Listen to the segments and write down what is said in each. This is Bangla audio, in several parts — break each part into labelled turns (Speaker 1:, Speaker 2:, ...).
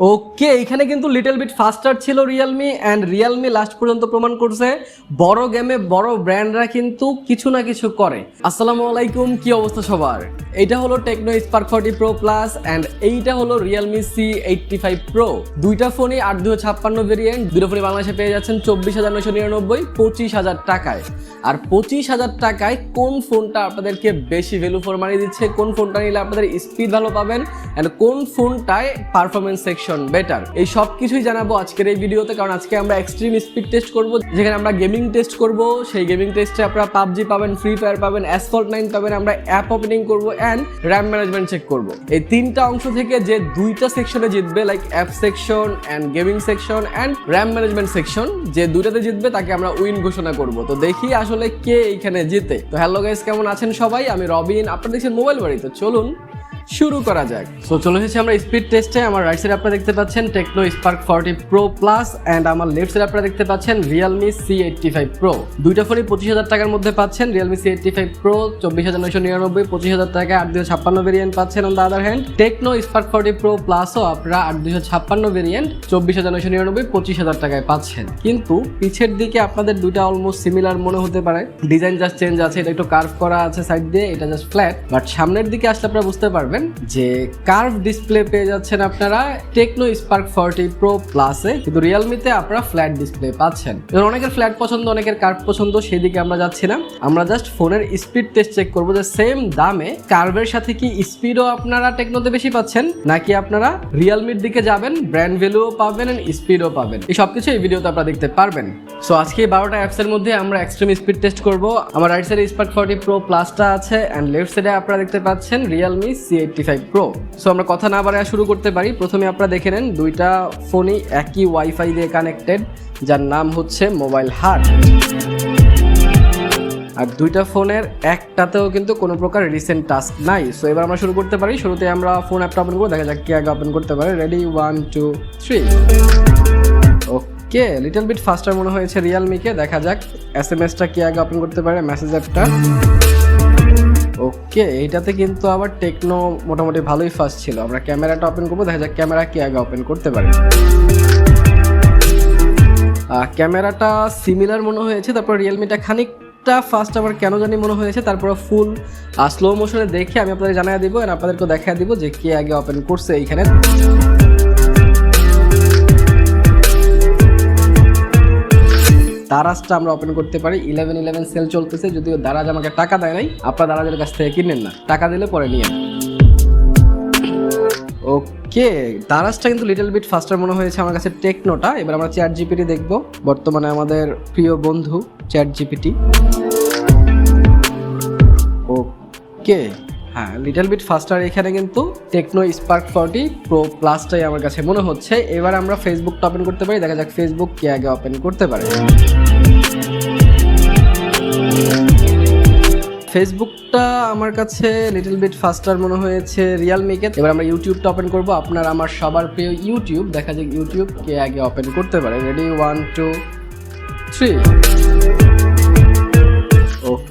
Speaker 1: ওকে এখানে কিন্তু লিটল বিট ফাস্টার ছিল রিয়েলমি অ্যান্ড রিয়েলমি লাস্ট পর্যন্ত প্রমাণ করছে। বড় গেমে বড় ব্র্যান্ডরা কিন্তু কিছু না কিছু করে। আসসালামু আলাইকুম, কি অবস্থা সবার? এইটা হলো Tecno Spark forty pro plus and এইটা হলো Realme C eighty five pro দুইটা ফোনই আট দুশো ছাপ্পান্ন ভেরিয়েন্ট দুটো ফোনই বাংলাদেশে পেয়ে যাচ্ছেন চব্বিশ হাজার নয়শো নিরানব্বই, পঁচিশ হাজার টাকায়। আর পঁচিশ হাজার টাকায় কোন ফোনটা আপনাদেরকে বেশি ভ্যালু ফর মানি দিচ্ছে, কোন ফোনটা নিলে আপনাদের স্পিড ভালো পাবেন অ্যান্ড কোন ফোনটায় পারফরমেন্স সেকশন বেটার এই সব কিছুই জানাব আজকের এই ভিডিওতে কারণ আজকে আমরা এক্সট্রিম স্পিড টেস্ট করব, যেখানে আমরা গেমিং টেস্ট করব। সেই গেমিং টেস্টে আপনারা পাবজি পাবেন ফ্রি ফায়ার পাবেন অ্যাসফল্ট নাইন পাবেন, আমরা অ্যাপ ওপেনিং করব অ্যান্ড র্যাম ম্যানেজমেন্ট চেক করব। এই তিনটা অংশ থেকে যে দুইটা সেকশনে জিতবে like app section and gaming section and RAM management section যে দুইটাতে জিতবে, তাকে আমরা উইন ঘোষণা করব। তো দেখি আসলে কে এইখানে জিতে। তো হ্যালো গাইস কেমন আছেন সবাই? আমি রবিন, আপনারা দেখছেন মোবাইল বাড়ি তো চলুন শুরু করা যাক। সো চলে এসেছি আমরা স্পিড টেস্টে আমার রাইট সাইডে আপনারা দেখতে পাচ্ছেন Tecno Spark forty pro plus and আমার লেফট সাইডে আপনারা দেখতে পাচ্ছেন Realme C eighty five pro দুইটা ফোনই পঁচিশ হাজার টাকার মধ্যে পাচ্ছেন। Realme C eighty five pro চব্বিশ হাজার নয়শো নিরানব্বই, পঁচিশ হাজার টাকা আট দুশো ছাপ্পান্ন ভেরিয়েন্ট পাচ্ছেন on the other hand Tecno Spark forty pro প্লাসও আপনারা আট দুশো ছাপ্পান্ন ভেরিয়েন্ট চব্বিশ হাজার নয়শো নিরানব্বই, পঁচিশ হাজার টাকায় পাচ্ছেন। কিন্তু পিছের দিকে আপনাদের দুইটা অলমোস্ট সিমিলার মনে হতে পারে। ডিজাইন জাস্ট চেঞ্জ আছে, এটা একটু কার্ভ করা আছে সাইড দিয়ে, এটা জাস্ট ফ্ল্যাট বাট সামনের দিকে আসলে আপনারা বুঝতে পারবেন যে কার্ভ ডিসপ্লে পেয়ে যাচ্ছেন আপনারা টেকনো স্পার্ক ফর্টি প্রো প্লাসে কিন্তু রিয়েলমিতে আপনারা ফ্ল্যাট ডিসপ্লে পাচ্ছেন। এবার অনেকের ফ্ল্যাট পছন্দ, অনেকের কার্ভ পছন্দ, সেদিকে আমরা যাচ্ছি না আমরা জাস্ট ফোনের স্পিড টেস্ট চেক করব যে সেম দামে কার্ভের সাথে কি স্পিডও আপনারা টেকনোতে বেশি পাচ্ছেন, নাকি আপনারা রিয়েলমির দিকে যাবেন ব্র্যান্ড ভ্যালুও পাবেন এন্ড স্পিডও পাবেন। এই সব কিছু এই ভিডিওতে আপনারা দেখতে পারবেন। সো আজকে এই বারোটা অ্যাপসের মধ্যে আমরা এক্সট্রিম স্পিড টেস্ট করব। আমার রাইট সাইডে স্পার্ক ফর্টি প্রো প্লাসটা আছে অ্যান্ড লেফট সাইডে আপনারা দেখতে পাচ্ছেন Realme C eighty five pro so আমরা কথা না বাড়ায় শুরু করতে পারি। প্রথমে আপনারা দেখে নেন, দুইটা ফোনই একই ওয়াইফাই দিয়ে কানেক্টেড যার নাম হচ্ছে মোবাইল হার্ট আর দুইটা ফোনের একটাতেও কিন্তু কোনো প্রকার রিসেন্ট টাস্ক নাই। সো এবার আমরা শুরু করতে পারি। শুরুতে আমরা ফোন অ্যাপটা ওপেন করব, দেখা যাক কি আগে ওপেন করতে পারে। Ready one two three okay little bit faster মনে হয়েছে রিয়েলমিকে দেখা যাক এস এম এসটা কি আগে ওপেন করতে পারে মেসেজ অ্যাপটা ওকে, এইটাতে কিন্তু আবার টেকনো মোটামুটি ভালোই ফাস্ট ছিল। আমরা ক্যামেরাটা ওপেন করব, দেখা যাক ক্যামেরা কি আগে ওপেন করতে পারে। ক্যামেরাটা সিমিলার মনে হয়েছে, তারপর রিয়েলমিটা খানিকটা ফাস্ট আমার কেন জানি মনে হয়েছে, তারপর ফুল স্লো মোশনে দেখে আমি আপনাদের জানিয়ে দিব আর আপনাদেরকে দেখা দিব যে কে আগে ওপেন করছে এইখানে। দারাজটা আমরা ওপেন করতে পারি। ইলেভেন ইলেভেন সেল চলতেছে, যদিও দারাজ আমাকে টাকা দেয় নাই। আপনার দারাজের কাছ থেকে কিনেন না। টাকা দিলে পরে নিয়ে ওকে, দারাজটা কিন্তু লিটল বিট ফাস্টার মনে হয়েছে আমার কাছে টেকনোটা এবার আমরা চ্যাট জিপিটি দেখব। বর্তমানে আমাদের প্রিয় বন্ধু চ্যাট জিপিটি ওকে হ্যাঁ লিটল বিট ফাস্টার এখানে কিন্তু টেকনো স্পার্ক ফর্টি প্রো প্লাসটাই আমার কাছে মনে হচ্ছে। এবার আমরা ফেসবুকটা ওপেন করতে পারি, দেখা যাক ফেসবুক কে আগে ওপেন করতে পারে। ফেসবুকটা আমার কাছে লিটল বিট ফাস্টার মনে হয়েছে রিয়েলমিকে এবার আমরা ইউটিউবটা ওপেন করব, আপনার আমার সবার প্রিয় ইউটিউব দেখা যাক ইউটিউব কে আগে ওপেন করতে পারে। Ready one two three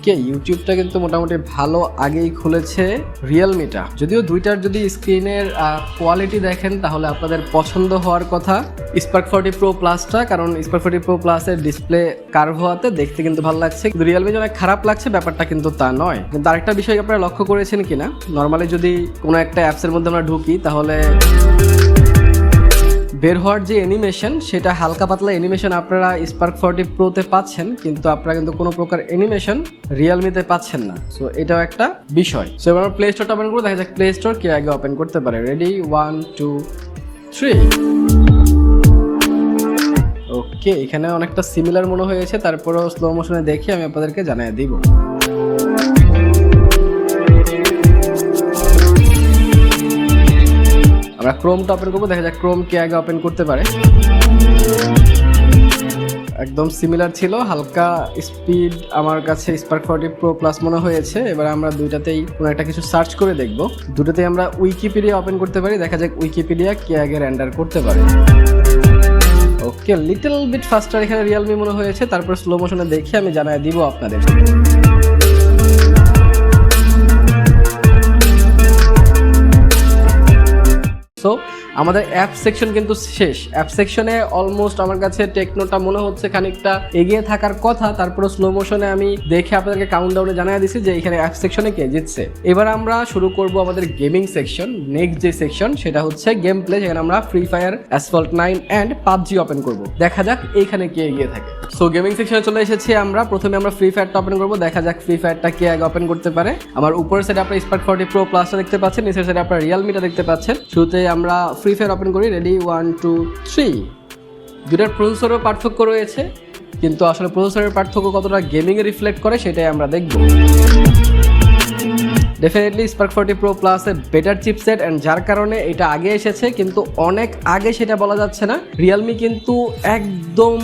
Speaker 1: okay ইউটিউবটা কিন্তু মোটামুটি ভালো আগেই খুলেছে রিয়েলমিটা যদিও দুইটার যদি স্ক্রিনের কোয়ালিটি দেখেন, তাহলে আপনাদের পছন্দ হওয়ার কথা। স্পার্ক ফর্টি প্রো প্লাসটা কারণ স্পার্ক ফর্টি প্রো প্লাসের ডিসপ্লে কার্ভ হওয়াতে দেখতে কিন্তু ভালো লাগছে। কিন্তু রিয়েলমি অনেক খারাপ লাগছে, ব্যাপারটা কিন্তু তা নয়। কিন্তু আরেকটা বিষয় আপনারা লক্ষ্য করেছেন কিনা? নর্মালি যদি কোনো একটা অ্যাপসের মধ্যে আমরা ঢুকি, তাহলে বের হওয়ার যে অ্যানিমেশন সেটা হালকা পাতলা অ্যানিমেশন আপনারা স্পার্ক ফর্টি প্রোতে পাচ্ছেন, কিন্তু আপনারা কিন্তু কোনো প্রকার অ্যানিমেশন রিয়েলমিতে পাচ্ছেন না। সো এটাও একটা বিষয়। সো এবার প্লে স্টোরটা ওপেন করব, দেখা যাক প্লে স্টোর কে আগে ওপেন করতে পারে। Ready one two three okay এখানে অনেকটা সিমিলার মনে হয়েছে, তারপরেও স্লো মোশনে দেখে আমি আপনাদেরকে জানিয়ে দিব। আমরা ক্রোমটা ওপেন করব, দেখা যাক ক্রোম কে আগে ওপেন করতে পারে। একদম সিমিলার ছিল, হালকা স্পিড আমার কাছে স্পার্ক ফর্টি প্রো প্লাস মনে হয়েছে। এবার আমরা দুইটাতেই কোনো একটা কিছু সার্চ করে দেখব। দুটোতেই আমরা উইকিপিডিয়া ওপেন করতে পারি, দেখা যাক উইকিপিডিয়া কে আগে র্যান্ডার করতে পারে। ওকে লিটল বিট ফাস্টার এখানে রিয়েলমি মনে হয়েছে, তারপর স্লো মোশনে দেখে আমি জানাই দিব আপনাদের। আমাদের অ্যাপ সেকশন কিন্তু শেষ। অ্যাপ সেকশনে অলমোস্ট আমার কাছে টেকনোটা মনে হচ্ছে খানিকটা এগিয়ে থাকার কথা তারপরে স্লো মোশনে আমি দেখে আপনাদেরকে কাউন্টডাউনে জানিয়ে দিছি যে এখানে অ্যাপ সেকশনে কে জিতছে। এবার আমরা শুরু করব আমাদের গেমিং সেকশন নেক্সট যে সেকশন সেটা হচ্ছে গেম প্লে যেখানে আমরা Free Fire Asphalt nine and PUBG open করব। দেখা যাক এইখানে কে এগিয়ে থাকে। সো গেমিং সেকশনে চলে এসেছি আমরা। প্রথমে আমরা ফ্রি ফায়ারটা ওপেন করব। দেখা যাক ফ্রি ফায়ারটা কে আগে ওপেন করতে পারে। আমার উপরের সাইডে আপনার স্পার্ক ফর্টি প্রো প্লাসটা দেখতে পাচ্ছেন, নিচের সাইডে আপনার রিয়েলমিটা দেখতে পাচ্ছেন। শুরুতে আমরা ফ্রি ফায়ার ওপেন করি রেডি ওয়ান টু থ্রি দুটার প্রসেসরও পার্থক্য রয়েছে, কিন্তু আসলে প্রসেসরের পার্থক্য কতটা গেমিংয়ে রিফ্লেক্ট করে সেটাই আমরা দেখব। ডেফিনেটলি স্পার্ক ফোর্টি প্রো প্লাসে বেটার চিপসেট অ্যান্ড যার কারণে এটা আগে এসেছে, কিন্তু অনেক আগে সেটা বলা যাচ্ছে না। রিয়েলমি কিন্তু একদম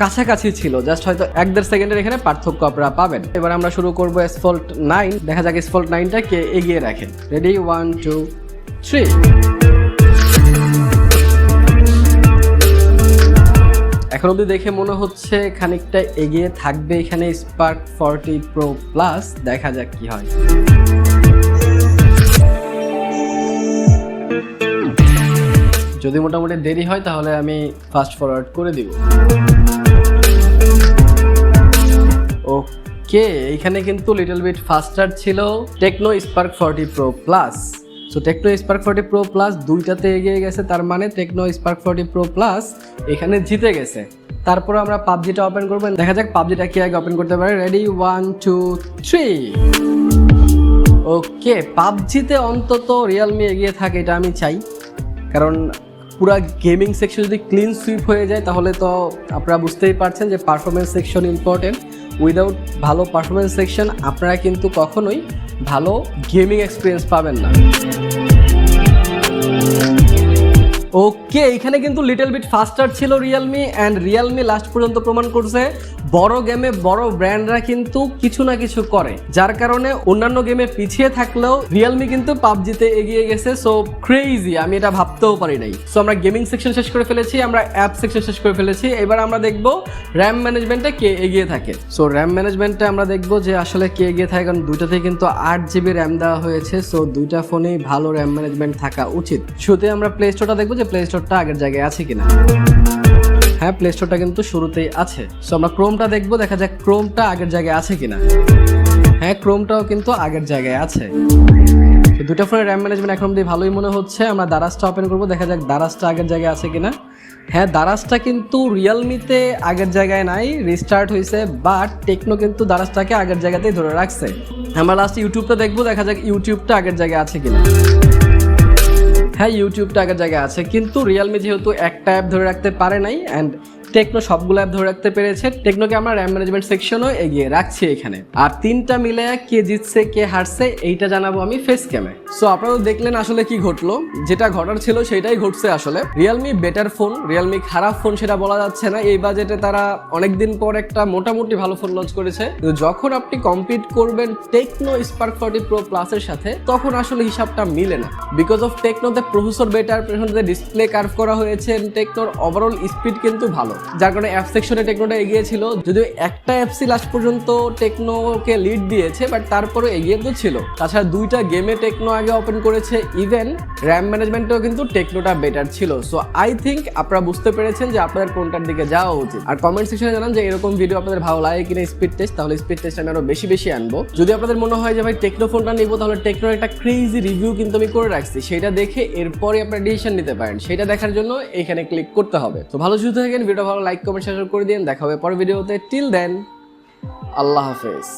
Speaker 1: কাছাকাছি ছিল জাস্ট হয়তো এক দেড় সেকেন্ডের এখানে পার্থক্য আপনারা পাবেন। এবার আমরা শুরু করব এসফল্ট নাইন দেখা যাক এসফল্ট নাইনটা কে এগিয়ে রাখেন রেডি ওয়ান টু থ্রি এখন অবধি দেখে মনে হচ্ছে খানিকটা এগিয়ে থাকবে এখানে স্পার্ক ফর্টি প্রো প্লাস দেখা যাক কি হয়। যদি মোটামুটি দেরি হয়, তাহলে আমি ফাস্ট ফরওয়ার্ড করে দিব। ওকে এখানে কিন্তু লিটল বিট ফাস্টার ছিল Tecno Spark forty pro plus so Tecno Spark forty pro plus দুইটাতে এগিয়ে গেছে, তার মানে Tecno Spark forty pro plus এখানে জিতে গেছে। তারপর আমরা পাবজিটা ওপেন করব। দেখা যাক পাবজিটা কি আগে ওপেন করতে পারে। Ready one two three okay পাবজিতে অন্তত রিয়েলমি এগিয়ে থাকে, এটা আমি চাই। কারণ পুরা গেমিং সেকশন যদি ক্লিন সুইপ হয়ে যায়, তাহলে তো আপনারা বুঝতেই পারছেন যে পারফরমেন্স সেকশন ইম্পর্টেন্ট উইদাউট ভালো পারফরমেন্স সেকশন আপনারা কিন্তু কখনোই ভালো গেমিং এক্সপিরিয়েন্স পাবেন না। ওকে এখানে কিন্তু লিটল বিট ফাস্টার ছিল রিয়েলমি অ্যান্ড রিয়েলমি লাস্ট পর্যন্ত প্রমাণ করছে। বড় গেমে বড় ব্র্যান্ডরা কিন্তু কিছু না কিছু করে। যার কারণে অন্যান্য গেমে পিছিয়ে থাকলেও রিয়েলমি কিন্তু পাবজিতে এগিয়ে গেছে সো ক্রেইজি আমি এটা ভাবতেও পারি নাই। সো আমরা গেমিং সেকশন শেষ করে ফেলেছি, আমরা অ্যাপ সেকশন শেষ করে ফেলেছি। এবার আমরা দেখব র্যাম ম্যানেজমেন্টে কে এগিয়ে থাকে। সো র্যাম ম্যানেজমেন্টে আমরা দেখব যে আসলে কে এগিয়ে থাকে, কারণ দুইটাতে কিন্তু আট জিবি র্যাম দেওয়া হয়েছে সো দুইটা ফোনেই ভালো র্যাম ম্যানেজমেন্ট থাকা উচিত। শুরুতে আমরা প্লে স্টোরটা দেখব যে প্লে স্টোরটা আগের জায়গায় আছে কিনা? হ্যাঁ প্লে স্টোরটা কিন্তু শুরুতেই আছে। সো আমরা ক্রোমটা দেখব, দেখা যাক ক্রোমটা আগের জায়গায় আছে কিনা। হ্যাঁ ক্রোমটাও কিন্তু আগের জায়গায় আছে। তো দুটো ফোনের র্যাম ম্যানেজমেন্ট এখন অব্দি ভালোই মনে হচ্ছে। আমরা দারাজটা ওপেন করব, দেখা যাক দারাজটা আগের জায়গায় আছে কিনা। হ্যাঁ দারাজটা কিন্তু রিয়েলমিতে আগের জায়গায় নাই রিস্টার্ট হয়েছে বাট টেকনো কিন্তু দারাজটাকে আগের জায়গাতেই ধরে রাখছে। আমরা লাস্ট ইউটিউবটা দেখব, দেখা যাক ইউটিউবটা আগের জায়গায় আছে কিনা। হ্যাঁ ইউটিউবটা আগের জায়গায় আছে, কিন্তু রিয়েলমি যেহেতু একটা অ্যাপ ধরে রাখতে পারে নাই অ্যান্ড টেকনো সবগুলো অ্যাপ ধরে রাখতে পেরেছে। টেকনোকে আমরা র্যাম ম্যানেজমেন্ট সেকশনও এগিয়ে রাখছি এখানে। আর তিনটা মিলে কে জিতছে, কে হারছে, এইটা জানাব আমি ফেস ক্যামে সো আপনারা দেখলেন আসলে কি ঘটলো। যেটা ঘটার ছিল সেটাই ঘটছে আসলে। রিয়েলমি বেটার ফোন রিয়েলমি খারাপ ফোন সেটা বলা যাচ্ছে না। এই বাজেটে তারা অনেকদিন পর একটা মোটামুটি ভালো ফোন লঞ্চ করেছে। যখন আপনি কম্পিট করবেন টেকনো স্পার্ক ফর্টি প্রো প্লাসের সাথে, তখন আসলে হিসাবটা মিলে না। বিকজ অফ টেকনোতে প্রসেসর বেটার পেছনে ডিসপ্লে কার্ভ করা হয়েছে টেকনোর ওভারঅল স্পিড কিন্তু ভালো। যার কারণে অ্যাপ সেকশনে টেকনোটা এগিয়ে ছিল। যদিও একটা অ্যাপসি লাস্ট পর্যন্ত টেকনোকে লিড দিয়েছে বাট তারপরে এগিয়ে তো ছিল। তাছাড়া দুইটা গেমে টেকনো আগে ওপেন করেছে ইভেন র্যাম ম্যানেজমেন্টেও কিন্তু টেকনোটা বেটার ছিল। সো আই থিঙ্ক আপনারা বুঝতে পেরেছেন যে আপনাদের কোনটার দিকে যাওয়া উচিত। আর কমেন্ট সেকশনে জানান যে এরকম ভিডিও আপনাদের ভালো লাগে কিনা স্পিড টেস্ট তাহলে স্পিড টেস্ট আমি আরও বেশি বেশি আনব। যদি আপনাদের মনে হয় যে ভাই টেকনো ফোনটা নিবো, তাহলে টেকনোর একটা ক্রেজি রিভিউ কিন্তু আমি করে রাখছি। সেটা দেখে এরপরে আপনারা ডিসিশন নিতে পারেন। সেটা দেখার জন্য এখানে ক্লিক করতে হবে। তো ভালো সুস্থ থাকেন ভিডিও ভালো লাইক কমেন্ট শেয়ার করে দিন দেখা হবে পরের ভিডিওতে। টিল দেন আল্লাহ হাফেজ।